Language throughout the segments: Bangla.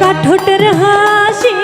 का ठुटर हासी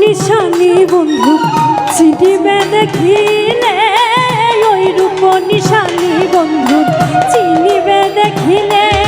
নিশানি বন্ধু চিনিবে দেখিলে ওই রূপ নিশানি বন্ধু চিনিবে দেখিলে